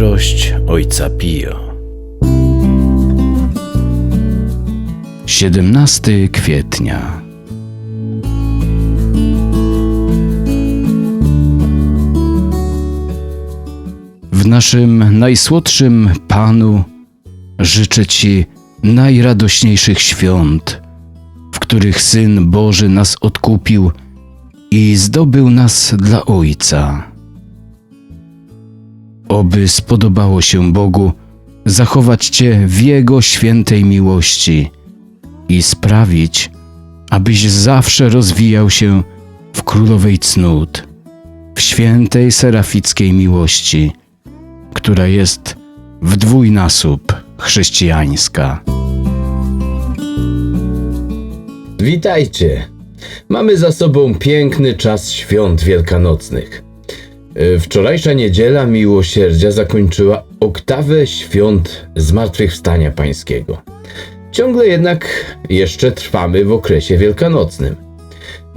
Mądrość Ojca Pio 17 kwietnia W naszym najsłodszym Panu życzę Ci najradośniejszych świąt, w których Syn Boży nas odkupił i zdobył nas dla Ojca. Oby spodobało się Bogu zachować Cię w Jego świętej miłości i sprawić, abyś zawsze rozwijał się w królowej cnót, w świętej serafickiej miłości, która jest w dwójnasób chrześcijańska. Witajcie! Mamy za sobą piękny czas świąt wielkanocnych. E, Wczorajsza niedziela miłosierdzia zakończyła oktawę świąt Zmartwychwstania Pańskiego. Ciągle jednak jeszcze trwamy w okresie wielkanocnym.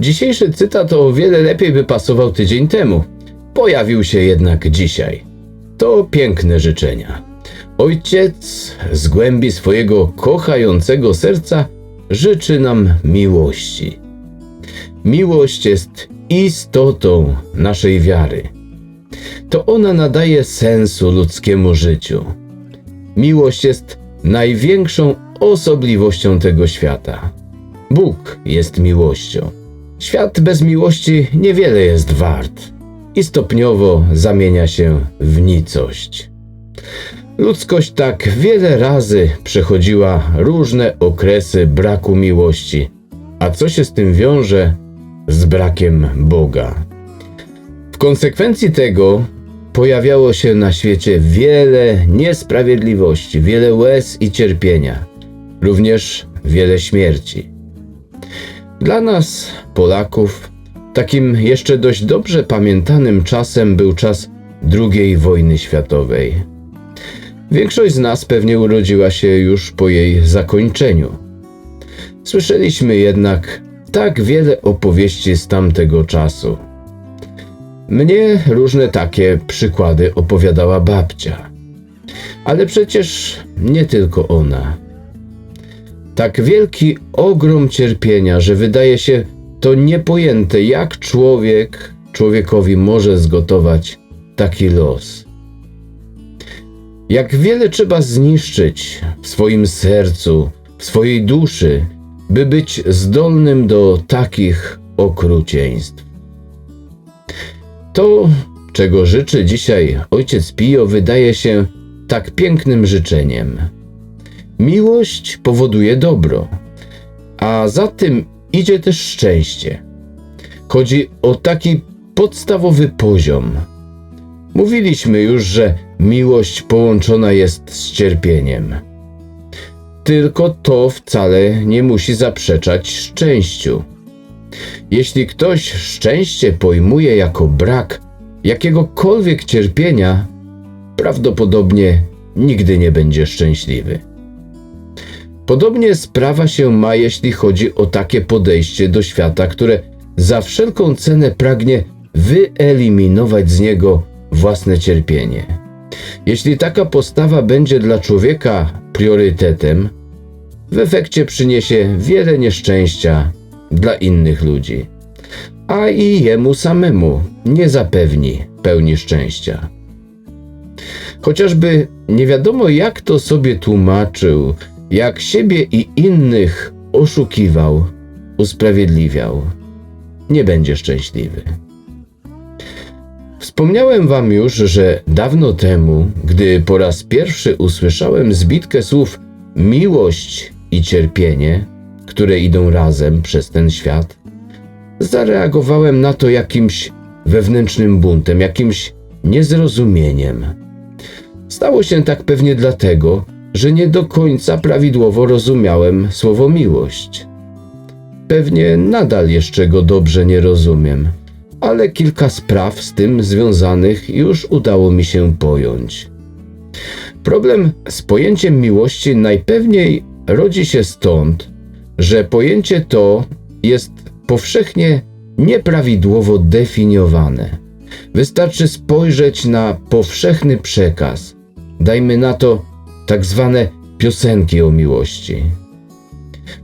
Dzisiejszy cytat o wiele lepiej by pasował tydzień temu. Pojawił się jednak dzisiaj. To piękne życzenia. Ojciec z głębi swojego kochającego serca życzy nam miłości. Miłość jest istotą naszej wiary. To ona nadaje sensu ludzkiemu życiu. Miłość jest największą osobliwością tego świata. Bóg jest miłością. Świat bez miłości niewiele jest wart i stopniowo zamienia się w nicość. Ludzkość tak wiele razy przechodziła różne okresy braku miłości, a co się z tym wiąże? Z brakiem Boga. Konsekwencji tego pojawiało się na świecie wiele niesprawiedliwości, wiele łez i cierpienia, również wiele śmierci. Dla nas, Polaków, takim jeszcze dość dobrze pamiętanym czasem był czas II wojny światowej. Większość z nas pewnie urodziła się już po jej zakończeniu. Słyszeliśmy jednak tak wiele opowieści z tamtego czasu. Mnie różne takie przykłady opowiadała babcia. Ale przecież nie tylko ona. Tak wielki ogrom cierpienia, że wydaje się to niepojęte, jak człowiek człowiekowi może zgotować taki los. Jak wiele trzeba zniszczyć w swoim sercu, w swojej duszy, by być zdolnym do takich okrucieństw. To, czego życzy dzisiaj ojciec Pio, wydaje się tak pięknym życzeniem. Miłość powoduje dobro, a za tym idzie też szczęście. Chodzi o taki podstawowy poziom. Mówiliśmy już, że miłość połączona jest z cierpieniem. Tylko to wcale nie musi zaprzeczać szczęściu. Jeśli ktoś szczęście pojmuje jako brak jakiegokolwiek cierpienia, prawdopodobnie nigdy nie będzie szczęśliwy. Podobnie sprawa się ma, jeśli chodzi o takie podejście do świata, które za wszelką cenę pragnie wyeliminować z niego własne cierpienie. Jeśli taka postawa będzie dla człowieka priorytetem, w efekcie przyniesie wiele nieszczęścia dla innych ludzi, a i jemu samemu nie zapewni pełni szczęścia. Chociażby nie wiadomo, jak to sobie tłumaczył, jak siebie i innych oszukiwał, usprawiedliwiał, nie będzie szczęśliwy. Wspomniałem wam już, że dawno temu, gdy po raz pierwszy usłyszałem zbitkę słów miłość i cierpienie, które idą razem przez ten świat, zareagowałem na to jakimś wewnętrznym buntem, jakimś niezrozumieniem. Stało się tak pewnie dlatego, że nie do końca prawidłowo rozumiałem słowo miłość. Pewnie nadal jeszcze go dobrze nie rozumiem, ale kilka spraw z tym związanych już udało mi się pojąć. Problem z pojęciem miłości najpewniej rodzi się stąd, że pojęcie to jest powszechnie nieprawidłowo definiowane. Wystarczy spojrzeć na powszechny przekaz, dajmy na to, tak zwane piosenki o miłości.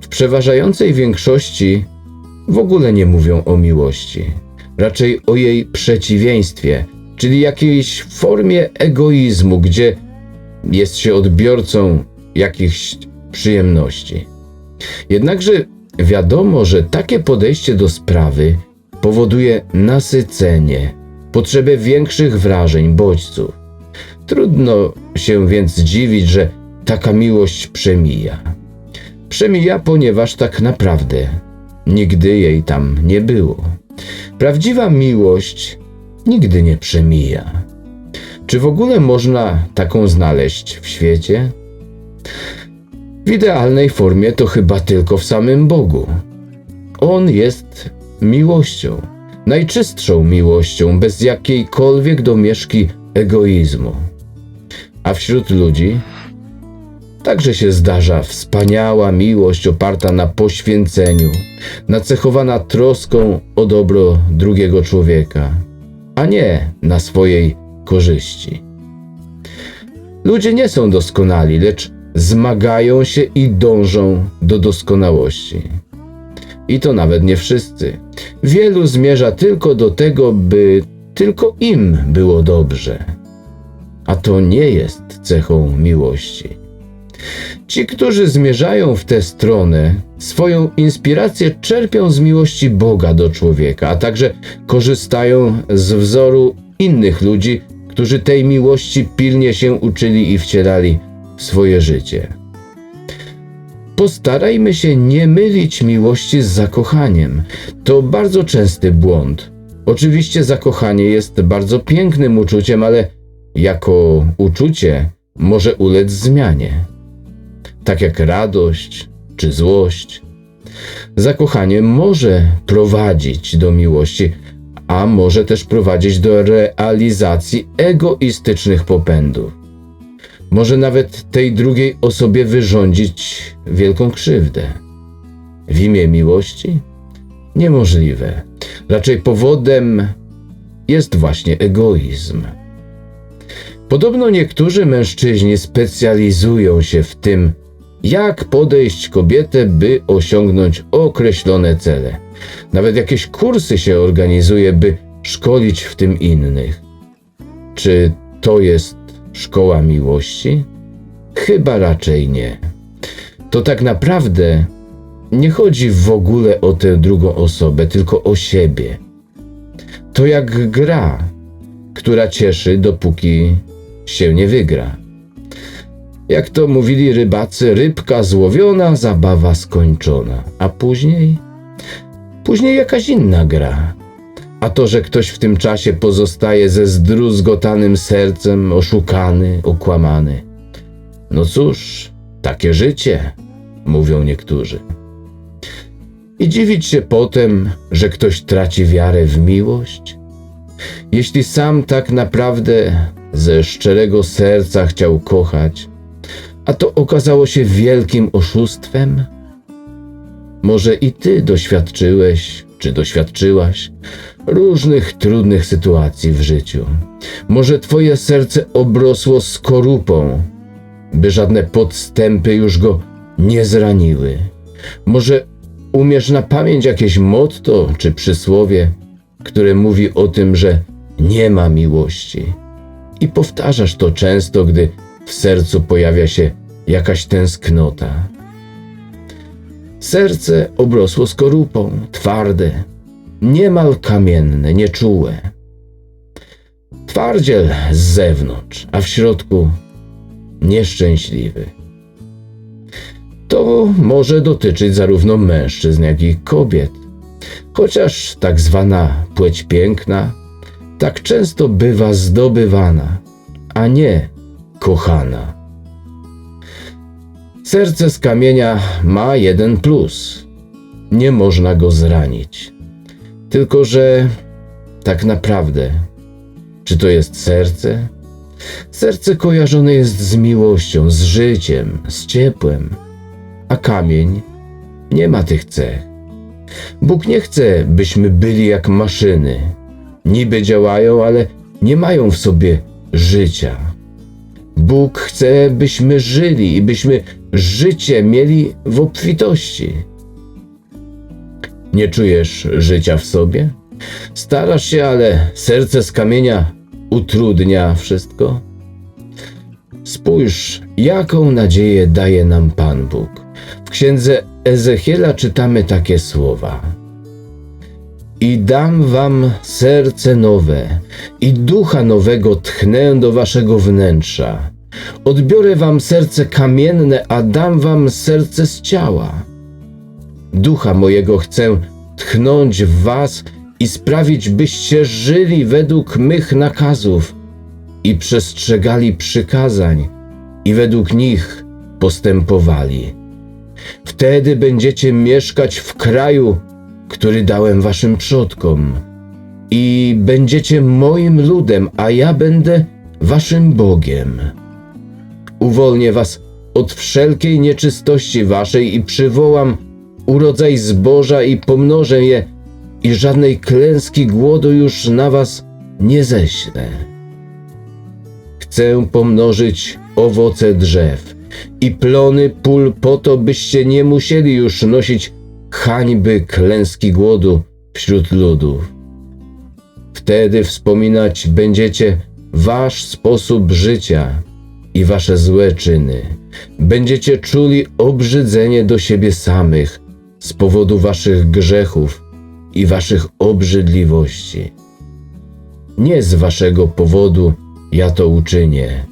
W przeważającej większości w ogóle nie mówią o miłości, raczej o jej przeciwieństwie, czyli jakiejś formie egoizmu, gdzie jest się odbiorcą jakichś przyjemności. Jednakże wiadomo, że takie podejście do sprawy powoduje nasycenie, potrzebę większych wrażeń, bodźców. Trudno się więc dziwić, że taka miłość przemija. Przemija, ponieważ tak naprawdę nigdy jej tam nie było. Prawdziwa miłość nigdy nie przemija. Czy w ogóle można taką znaleźć w świecie? W idealnej formie to chyba tylko w samym Bogu. On jest miłością, najczystszą miłością, bez jakiejkolwiek domieszki egoizmu. A wśród ludzi także się zdarza wspaniała miłość oparta na poświęceniu, nacechowana troską o dobro drugiego człowieka, a nie na swojej korzyści. Ludzie nie są doskonali, lecz zmagają się i dążą do doskonałości. I to nawet nie wszyscy. Wielu zmierza tylko do tego, by tylko im było dobrze. A to nie jest cechą miłości. Ci, którzy zmierzają w tę stronę, swoją inspirację czerpią z miłości Boga do człowieka, a także korzystają z wzoru innych ludzi, którzy tej miłości pilnie się uczyli i wcielali swoje życie. Postarajmy się nie mylić miłości z zakochaniem. To bardzo częsty błąd. Oczywiście zakochanie jest bardzo pięknym uczuciem, ale jako uczucie może ulec zmianie. Tak jak radość czy złość. Zakochanie może prowadzić do miłości, a może też prowadzić do realizacji egoistycznych popędów. Może nawet tej drugiej osobie wyrządzić wielką krzywdę. W imię miłości? Niemożliwe. Raczej powodem jest właśnie egoizm. Podobno niektórzy mężczyźni specjalizują się w tym, jak podejść kobietę, by osiągnąć określone cele. Nawet jakieś kursy się organizuje, by szkolić w tym innych. Czy to jest szkoła miłości? Chyba raczej nie. To tak naprawdę nie chodzi w ogóle o tę drugą osobę, tylko o siebie. To jak gra, która cieszy, dopóki się nie wygra. Jak to mówili rybacy, rybka złowiona, zabawa skończona. A później? Później jakaś inna gra. A to, że ktoś w tym czasie pozostaje ze zdruzgotanym sercem, oszukany, okłamany. No cóż, takie życie, mówią niektórzy. I dziwić się potem, że ktoś traci wiarę w miłość? Jeśli sam tak naprawdę ze szczerego serca chciał kochać, a to okazało się wielkim oszustwem? Może i ty doświadczyłeś, czy doświadczyłaś różnych trudnych sytuacji w życiu. Może twoje serce obrosło skorupą, by żadne podstępy już go nie zraniły. Może umiesz na pamięć jakieś motto czy przysłowie, które mówi o tym, że nie ma miłości. I powtarzasz to często, gdy w sercu pojawia się jakaś tęsknota. Serce obrosło skorupą, twarde, niemal kamienne, nieczułe. Twardziel z zewnątrz, a w środku nieszczęśliwy. To może dotyczyć zarówno mężczyzn, jak i kobiet. Chociaż tak zwana płeć piękna tak często bywa zdobywana, a nie kochana. Serce z kamienia ma jeden plus. Nie można go zranić. Tylko, że tak naprawdę, czy to jest serce? Serce kojarzone jest z miłością, z życiem, z ciepłem, a kamień nie ma tych cech. Bóg nie chce, byśmy byli jak maszyny. Niby działają, ale nie mają w sobie życia. Bóg chce, byśmy żyli i byśmy życie mieli w obfitości. Nie czujesz życia w sobie? Starasz się, ale serce z kamienia utrudnia wszystko? Spójrz, jaką nadzieję daje nam Pan Bóg. W księdze Ezechiela czytamy takie słowa. I dam wam serce nowe, i ducha nowego tchnę do waszego wnętrza. Odbiorę wam serce kamienne, a dam wam serce z ciała. Ducha mojego chcę tchnąć w was i sprawić, byście żyli według mych nakazów i przestrzegali przykazań i według nich postępowali. Wtedy będziecie mieszkać w kraju, który dałem waszym przodkom, i będziecie moim ludem, a ja będę waszym Bogiem. Uwolnię was od wszelkiej nieczystości waszej i przywołam urodzaj zboża i pomnożę je, i żadnej klęski głodu już na was nie ześlę. Chcę pomnożyć owoce drzew i plony pól po to, byście nie musieli już nosić hańby klęski głodu wśród ludów. Wtedy wspominać będziecie wasz sposób życia i wasze złe czyny. Będziecie czuli obrzydzenie do siebie samych z powodu waszych grzechów i waszych obrzydliwości. Nie z waszego powodu ja to uczynię,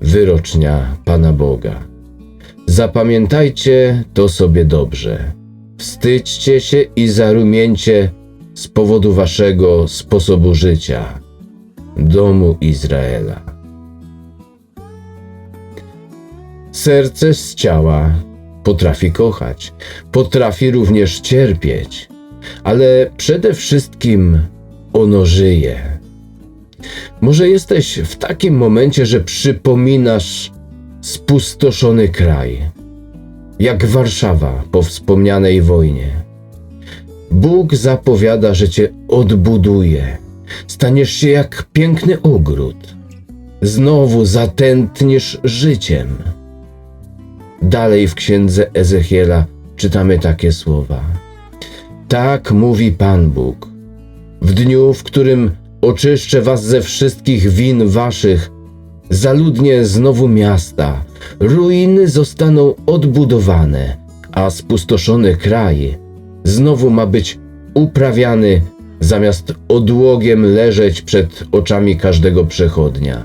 wyrocznia Pana Boga. Zapamiętajcie to sobie dobrze. Wstydźcie się i zarumieńcie z powodu waszego sposobu życia, domu Izraela. Serce z ciała potrafi kochać, potrafi również cierpieć, ale przede wszystkim ono żyje. Może jesteś w takim momencie, że przypominasz spustoszony kraj, jak Warszawa po wspomnianej wojnie. Bóg zapowiada, że cię odbuduje. Staniesz się jak piękny ogród. Znowu zatętniesz życiem. Dalej w księdze Ezechiela czytamy takie słowa. Tak mówi Pan Bóg. W dniu, w którym oczyszczę was ze wszystkich win waszych, zaludnię znowu miasta, ruiny zostaną odbudowane, a spustoszony kraj znowu ma być uprawiany, zamiast odłogiem leżeć przed oczami każdego przechodnia.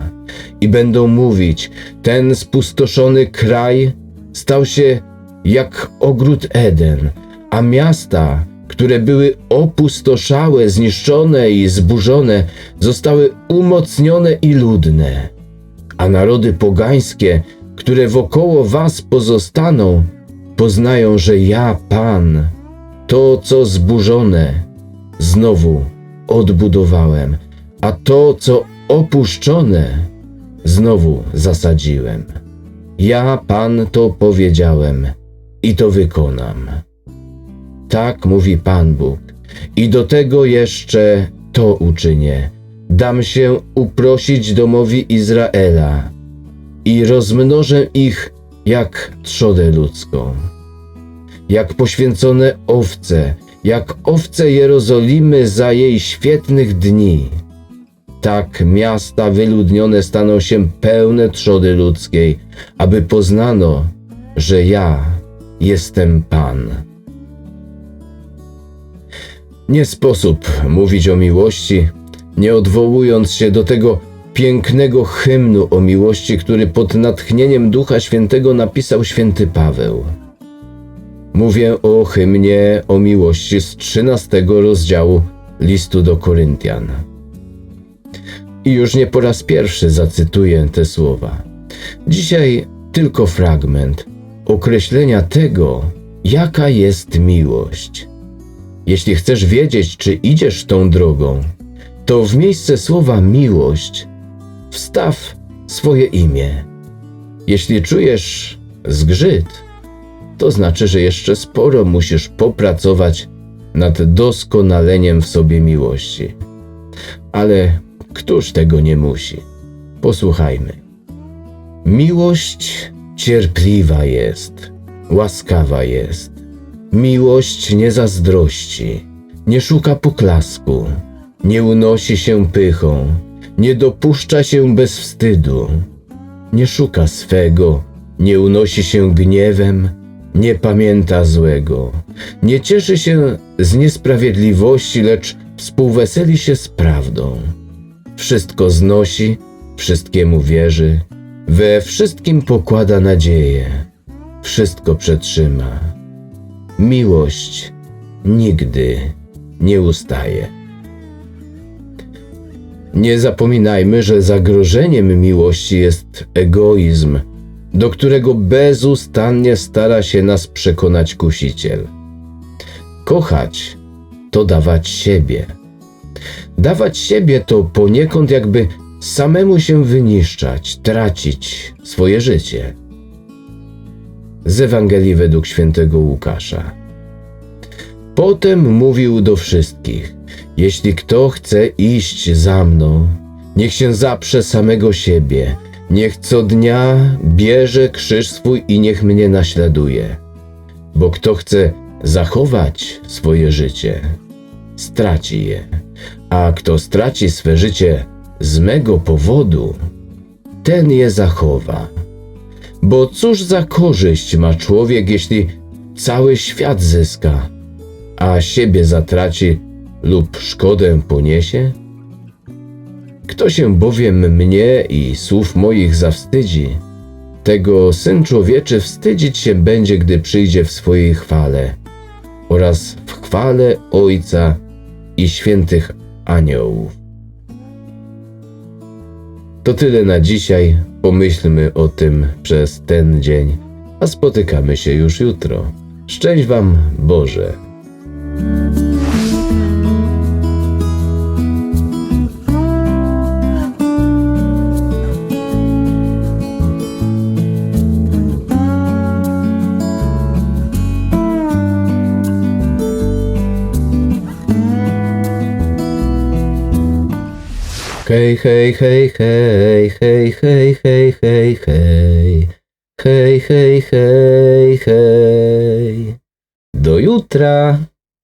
I będą mówić: Ten spustoszony kraj stał się jak ogród Eden, a miasta, które były opustoszałe, zniszczone i zburzone, zostały umocnione i ludne. A narody pogańskie, które wokoło was pozostaną, poznają, że ja, Pan, to, co zburzone, znowu odbudowałem, a to, co opuszczone, znowu zasadziłem. Ja, Pan, to powiedziałem i to wykonam. Tak mówi Pan Bóg. I do tego jeszcze to uczynię. Dam się uprosić domowi Izraela i rozmnożę ich jak trzodę ludzką. Jak poświęcone owce, jak owce Jerozolimy za jej świetnych dni. Tak miasta wyludnione staną się pełne trzody ludzkiej, aby poznano, że ja jestem Pan. Nie sposób mówić o miłości, nie odwołując się do tego pięknego hymnu o miłości, który pod natchnieniem Ducha Świętego napisał święty Paweł. Mówię o hymnie o miłości z 13 rozdziału listu do Koryntian. I już nie po raz pierwszy zacytuję te słowa. Dzisiaj tylko fragment określenia tego, jaka jest miłość. Jeśli chcesz wiedzieć, czy idziesz tą drogą, to w miejsce słowa miłość wstaw swoje imię. Jeśli czujesz zgrzyt, to znaczy, że jeszcze sporo musisz popracować nad doskonaleniem w sobie miłości. Ale któż tego nie musi? Posłuchajmy. Miłość cierpliwa jest, łaskawa jest. Miłość nie zazdrości, nie szuka poklasku, nie unosi się pychą, nie dopuszcza się bez wstydu, nie szuka swego, nie unosi się gniewem, nie pamięta złego, nie cieszy się z niesprawiedliwości, lecz współweseli się z prawdą. Wszystko znosi, wszystkiemu wierzy, we wszystkim pokłada nadzieję, wszystko przetrzyma. Miłość nigdy nie ustaje. Nie zapominajmy, że zagrożeniem miłości jest egoizm, do którego bezustannie stara się nas przekonać kusiciel. Kochać to dawać siebie. Dawać siebie to poniekąd jakby samemu się wyniszczać, tracić swoje życie. Z Ewangelii według świętego Łukasza. Potem mówił do wszystkich: Jeśli kto chce iść za mną, niech się zaprze samego siebie, niech co dnia bierze krzyż swój i niech mnie naśladuje. Bo kto chce zachować swoje życie, straci je, a kto straci swe życie z mego powodu, ten je zachowa. Bo cóż za korzyść ma człowiek, jeśli cały świat zyska, a siebie zatraci lub szkodę poniesie? Kto się bowiem mnie i słów moich zawstydzi, tego syn człowieczy wstydzić się będzie, gdy przyjdzie w swojej chwale oraz w chwale Ojca i świętych aniołów. To tyle na dzisiaj. Pomyślmy o tym przez ten dzień, a spotykamy się już jutro. Szczęść Wam Boże. Hej, hej, hej, hej, hej, hej, hej, hej, hej. Hej, hej, hej, hej. Do jutra.